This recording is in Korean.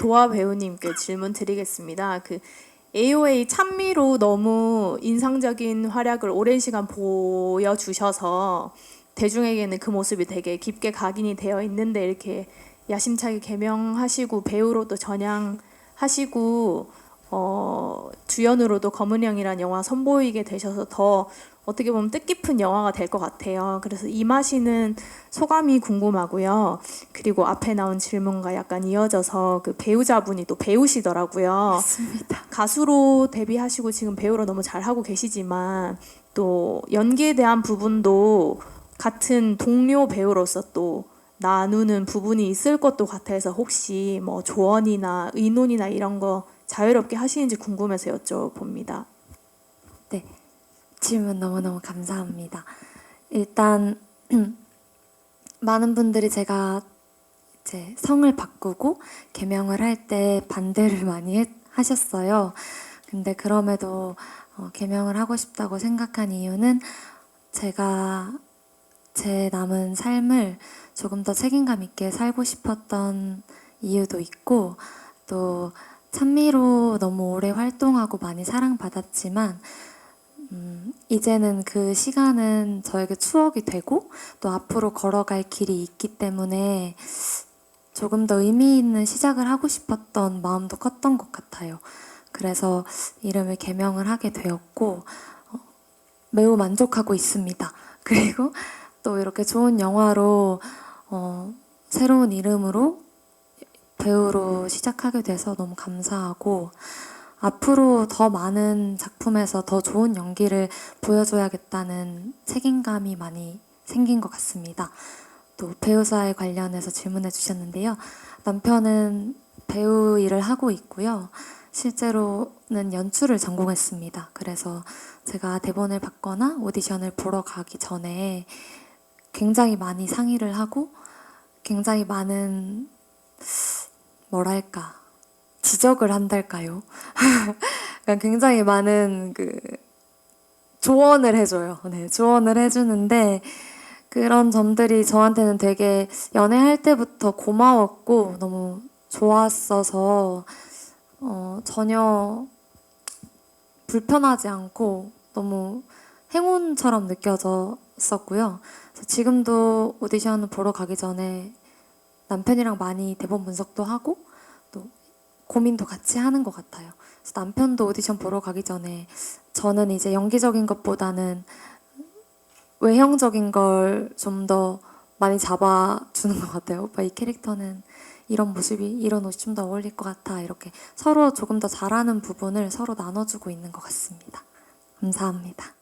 도화 배우님께 질문 드리겠습니다. 그 AOA 찬미로 너무 인상적인 활약을 오랜 시간 보여주셔서 대중에게는 그 모습이 되게 깊게 각인이 되어 있는데 이렇게 야심차게 개명하시고 배우로도 전향하시고 어, 주연으로도 검은형이란 영화 선보이게 되셔서 더 어떻게 보면 뜻깊은 영화가 될 것 같아요. 그래서 임하시는 소감이 궁금하고요. 그리고 앞에 나온 질문과 약간 이어져서 그 배우자분이 또 배우시더라고요. 맞습니다. 가수로 데뷔하시고 지금 배우로 너무 잘하고 계시지만 또 연기에 대한 부분도 같은 동료 배우로서 또 나누는 부분이 있을 것도 같아서 혹시 뭐 조언이나 의논이나 이런 거 자유롭게 하시는지 궁금해서 여쭤봅니다. 네. 질문 너무너무 감사합니다. 일단 많은 분들이 제가 이제 성을 바꾸고 개명을 할 때 반대를 많이 했- 하셨어요. 근데 그럼에도 어, 개명을 하고 싶다고 생각한 이유는 제가 제 남은 삶을 조금 더 책임감 있게 살고 싶었던 이유도 있고 또 찬미로 너무 오래 활동하고 많이 사랑받았지만 음, 이제는 그 시간은 저에게 추억이 되고 또 앞으로 걸어갈 길이 있기 때문에 조금 더 의미 있는 시작을 하고 싶었던 마음도 컸던 것 같아요. 그래서 이름을 개명을 하게 되었고 어, 매우 만족하고 있습니다. 그리고 또 이렇게 좋은 영화로 어, 새로운 이름으로 배우로 시작하게 돼서 너무 감사하고 앞으로 더 많은 작품에서 더 좋은 연기를 보여줘야겠다는 책임감이 많이 생긴 것 같습니다. 또 배우사에 관련해서 질문해 주셨는데요. 남편은 배우 일을 하고 있고요. 실제로는 연출을 전공했습니다. 그래서 제가 대본을 받거나 오디션을 보러 가기 전에 굉장히 많이 상의를 하고 굉장히 많은 뭐랄까 지적을 한달까요? 그러니까 굉장히 많은 그 조언을 해줘요. 네, 조언을 해주는데 그런 점들이 저한테는 되게 연애할 때부터 고마웠고 너무 좋았어서 어, 전혀 불편하지 않고 너무 행운처럼 느껴졌었고요. 지금도 오디션을 보러 가기 전에 남편이랑 많이 대본 분석도 하고 또 고민도 같이 하는 것 같아요. 그래서 남편도 오디션 보러 가기 전에 저는 이제 연기적인 것보다는 외형적인 걸 좀 더 많이 잡아주는 것 같아요. 오빠 이 캐릭터는 이런 모습이 이런 옷이 좀 더 어울릴 것 같아. 이렇게 서로 조금 더 잘하는 부분을 서로 나눠주고 있는 것 같습니다. 감사합니다.